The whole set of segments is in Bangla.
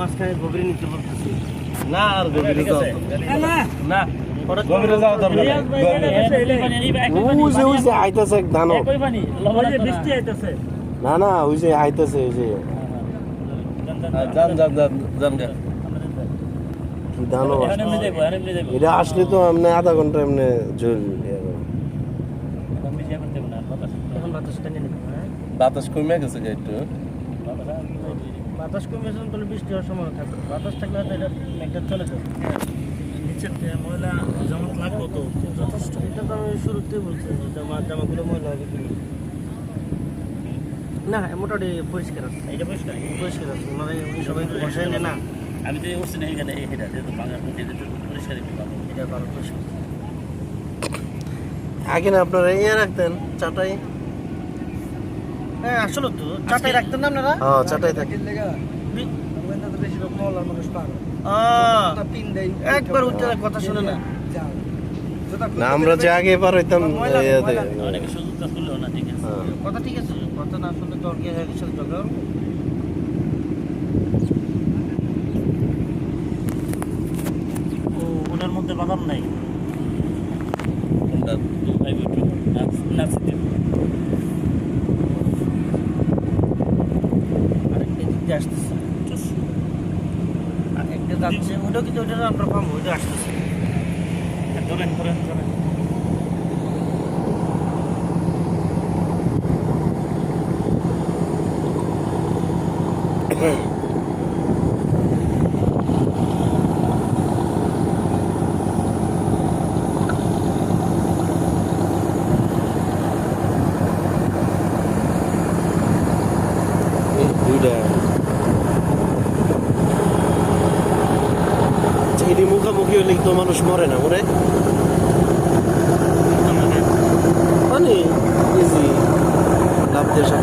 মাঝখানে গভীরে নিতে বলতেছি না আর গভীরে যাও না। গভীরে যাও দরকার ওই যে ওই যে আইতাছে এক বৃষ্টি আইতেছে। না না ওই যে আইতাছে ওই যে। আর যান যান যান যান কি দানব এটা আসলে তো এমনি আধা ঘণ্টা এমনি নিয়ে হ্যাঁ। বাতাস কমে গেছে একটু। বাতাস কমে যখন তাহলে বৃষ্টি হওয়ার সময় থাকবে। বাতাস থাকলে হয়তো এটা মেঘটা চলে যাবে। নিচের ময়লা জমা লাগবো তো? যথেষ্ট। এটা তো আমি শুরুতেই বলছি যে জামা জামাগুলো ময়লা হবে না? মোটামুটি পরিষ্কার আছে। এটা পরিষ্কার? পরিষ্কার আছে। মানে উনি সবাই বসাই না। আমি তো না এখানে এটা যেহেতু বাংলা পরিষ্কার একটু ভালো। এটা ভালো পরিষ্কার। আগে না আপনারা ইয়ে রাখতেন চাটাই হ্যাঁ আসলে তো চাটাই রাখতেন না আপনারা? হ্যাঁ চাটাই থাকে আহ, একবার উঠে কথা শুনে না। না আমরা যে আগে হইতাম। অনেকে সুযোগ তো না ঠিক আছে। হ্যাঁ। কথা ঠিক আছে কথা না শুনলে তো অর্গের সাথে ঝগড়া। ও ওটার মধ্যে বাদাম নাই? কোনটা? আরেকটা আসতেছে। একটা যাচ্ছে ওটা কিন্তু ওইটা আমরা পাবো ওইটা আসতেছে। ধরেন ধরেন ধরেন। এই দুইটা এটি মুখামুখি হলে তো মানুষ মরে না, মরে? মানে ইজি লাভ দিয়ে সব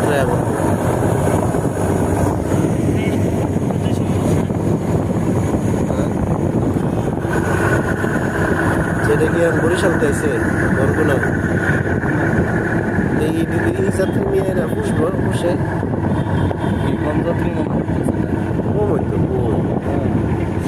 যেটা কি আর বরিশাল তাইছে বরগুনা। এই যাত্রী নিয়ে এরা পুষবো পুষে। মনে হচ্ছে না। ও মধ্যে ও শুয়ে ঘুমাইতে এর চেয়ে হলো আঙ্গ ময়মনসিংহের ট্রেনের ইয়া মারবে বড় ডেউ দেখে আইতাছে এই যে এই পুরো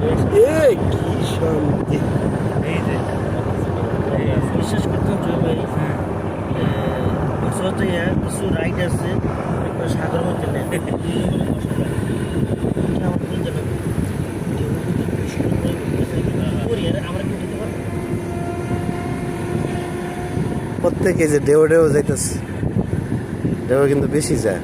দেশ। এই কি শান্তি। এই যে। বিশ্বাস করতে হচ্ছে ভাই। আসলে কিছু রাইড আছে সাগর মধ্যে নেয় আমার কি জানো করি আরে আমরা কি দিতে পারব প্রত্যেকে যে ডেও ডেও যাইতেছে ডেও কিন্তু বেশি যায়।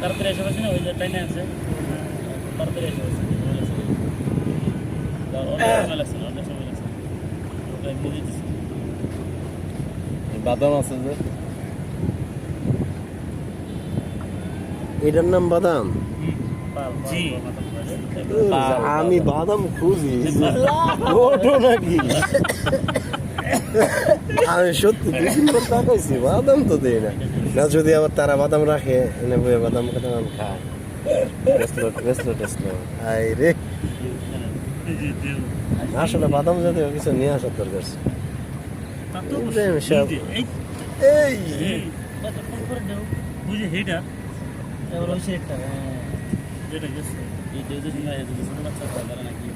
তাড়াতাড়ি এসে পাচ্ছি না ওই যে ট্রেনে আছে। তাড়াতাড়ি এসে পাচ্ছি অনেক সময় লাগছে। না অনেক সময় লাগছে ওটা বুঝে এই বাদাম আছে যে। এটার নাম বাদাম আমি বাদাম খুঁজি নাকি আমি সত্যি দুই দিন পর তাকাইছি বাদাম তো দেই না না যদি আবার তারা বাদাম রাখে এনে বয়ে বাদাম রেসলো রেসলো আই রে আসলে বাদাম জাতীয় কিছু নিয়ে আসার দরকার এই বুঝে এবার ওই সেটটা হ্যাঁ। যেটা গেছে এই যে ছোট বাচ্চা তারা নাকি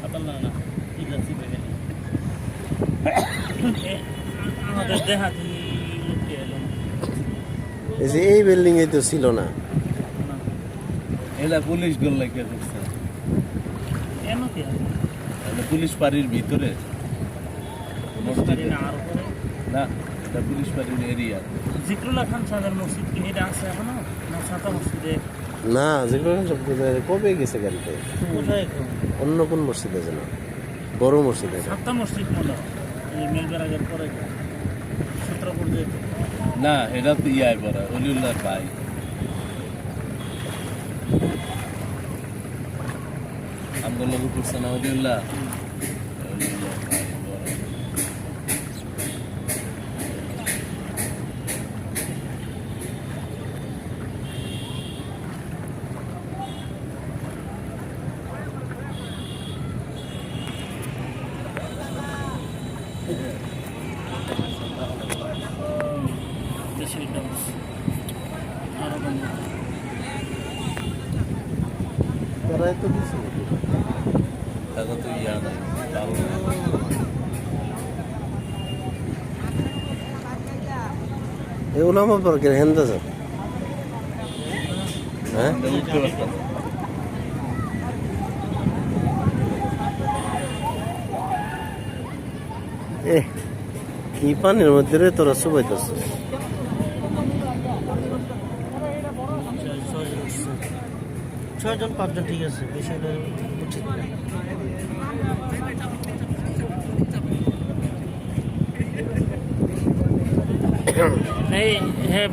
সাঁতার না ঠিক আছে আমাদের দেহাতি এই যে এই বিল্ডিং এ তো ছিল না। এলা পুলিশ কেন কি এটা পুলিশ বাড়ির ভিতরে। না। এটা পুলিশ বাড়ির এরিয়া। জিকরুল্লাহ খান সাহেবের মসজিদ কি এটা আছে এখনও? না সাতা মসজিদে? না যেগুলো সব কবে গেছে গাড়িতে? অন্য কোন মসজিদে যেন। বড় মসজিদে। সাতটা মসজিদ মনে এই মেলবেড়াগের পরে সূত্রপুর যে না এটা তো ইয়াই পড়া অলিউল্লাহ ভাই। আন্দোলন করছে না অলিউল্লাহ ভাই বড়। এটা আরও কম তারাই তো দিছে এখন তো ইয়া নাই এ কি পানির মধ্যে তোরা সুবাইতেছ ছয়জন পাঁচজন ঠিক আছে বেশি উচিত না। হ্যাঁ।